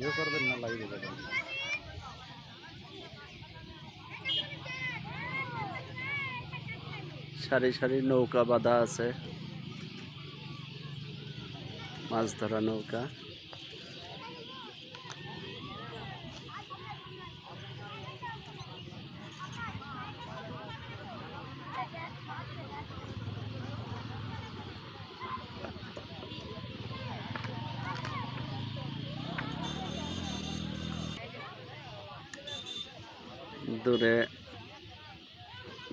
Video করবেন না লাইভে যাবেন সারি সারি নৌকা বাঁধা আছে মাছ ধরা নৌকা দূরে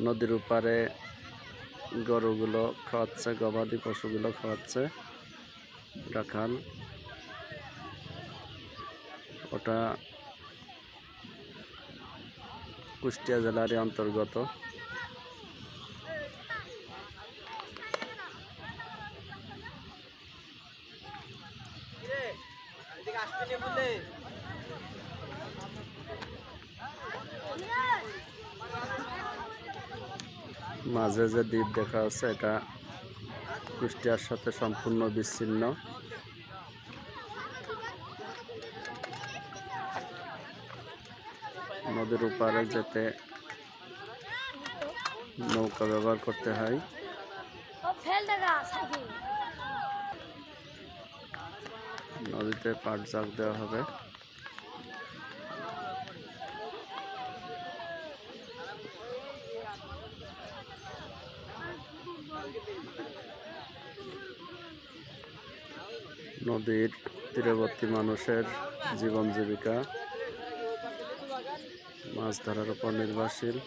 নদীর উপারে গরুগুলো খাওয়াচ্ছে গবাদি পশুগুলো খাওয়াচ্ছে। রাখাল ওটা কুষ্টিয়া জেলারই অন্তর্গত। মাঝে যে দ্বীপ দেখা যাচ্ছে এটা কুষ্টিয়ার সাথে সম্পূর্ণ বিচ্ছিন্ন। নদীর উপারে যেতে নৌকা ব্যবহার করতে হয়। নদীতে পাট জাগ দেওয়া হবে। নদীর তীরবর্তী মানুষের জীবন জীবিকা। মাছ ধরার উপর নির্ভরশীল।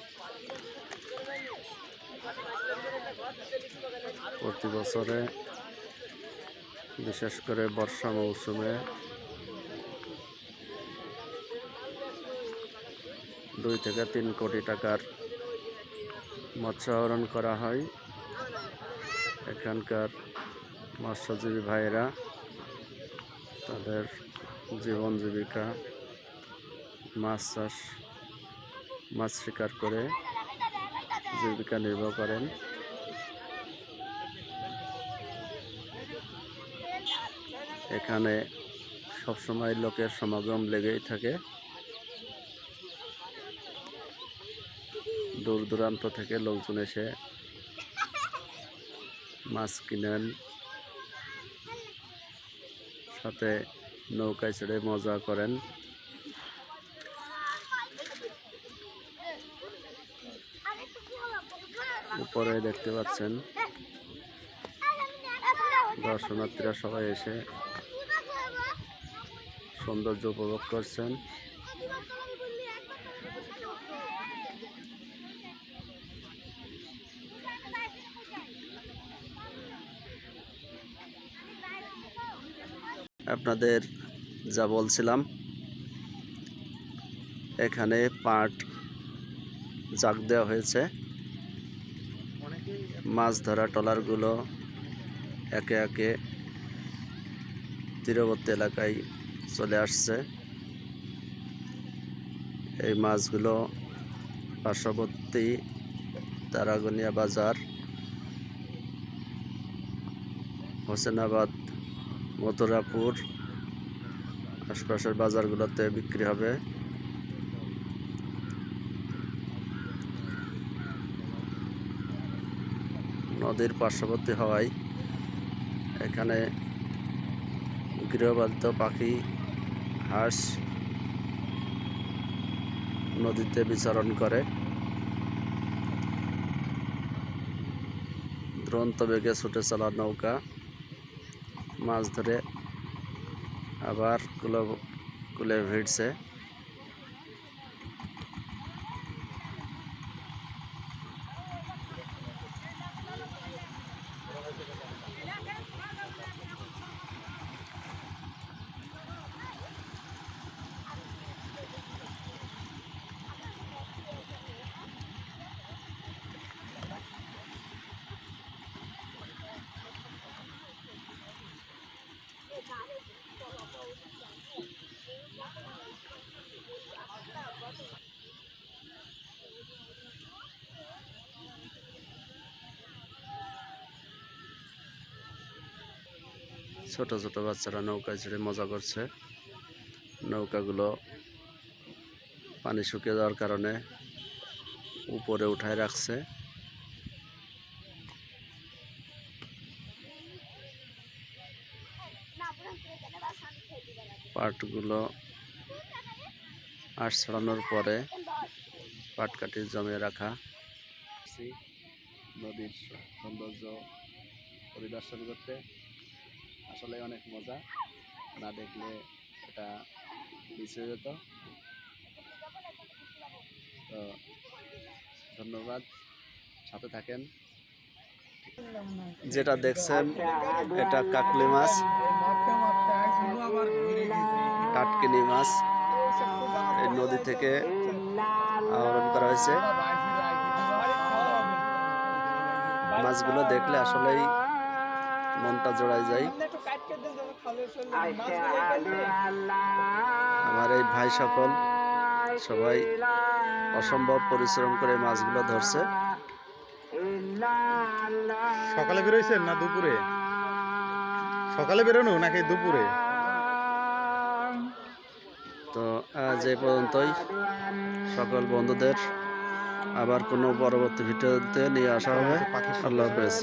প্রতি বছরে বিশেষ করে বর্ষা মৌসুমে দুই থেকে তিন কোটি টাকার মৎস্য আহরণ করা হয়। এখানকার মৎস্যজীবী ভাইয়েরা তাদের জীবন জীবিকা, মাছ চাষ, মাছ শিকার করে জীবিকা নির্বাহ করেন। এখানে সবসময় লোকের সমাগম লেগেই থাকে। দূর দূরান্ত থেকে লোকজন এসে মাছ কিনেন। সাথে নৌকায় চড়ে মজা করেন। উপরে দেখতে পাচ্ছেন দর্শনার্থীরা সবাই এসে সৌন্দর্য উপভোগ করছেন। আপনাদের যা বলছিলাম, এখানে পাট জাগ দেওয়া হয়েছে। মাছ ধরা ট্রলারগুলো একে একে তীরবর্তী এলাকায় চলে আসছে। এই মাছগুলো পার্শ্ববর্তী তারাগনিয়া বাজার, হোসেনাবাদ মথুরাপুর। আশপাশের বাজারগুলোতে বিক্রি হবে। নদীর পার্শ্ববর্তী হওয়ায় এখানে গৃহপালিত পাখি, হাঁস নদীতে বিচরণ করে। দুরন্ত বেগে ছুটে চলা নৌকা। মাছ ধরে আবার কুলো কুলে ভিড়ছে। ছোট ছোট বাচ্চারা নৌকায় চড়ে মজা করছে। নৌকাগুলো পানি শুকিয়ে যাওয়ার কারণে উপরে উঠায় রাখছে। পাটগুলো আশ ছড়ানোর পরে পাট পাটকাঠি জমিয়ে রাখা। নদীর সৌন্দর্য পরিদর্শন করতে আসলে অনেক মজা। না দেখলে এটা পিছিয়ে যেত তো ধন্যবাদ। সাথে থাকেন। যেটা দেখছেন, এটা কাকলি মাছ। কাটকিনি মাছ। এই নদী থেকে আহরণ করা হয়েছে। মাছগুলো দেখলে আসলেই মনটা জোড়ায় যায়। আমার এই ভাই সকল সবাই অসম্ভব পরিশ্রম করে মাছগুলো ধরছে। সকালে বেরোইছেন না দুপুরে? সকালে বেরোনো নাকি দুপুরে? তো আজ এই পর্যন্তই। সকল বন্ধুদের আবার কোনো পরবর্তী ভিডিওতে নিয়ে আসা হবে। আল্লাহ হাফেজ।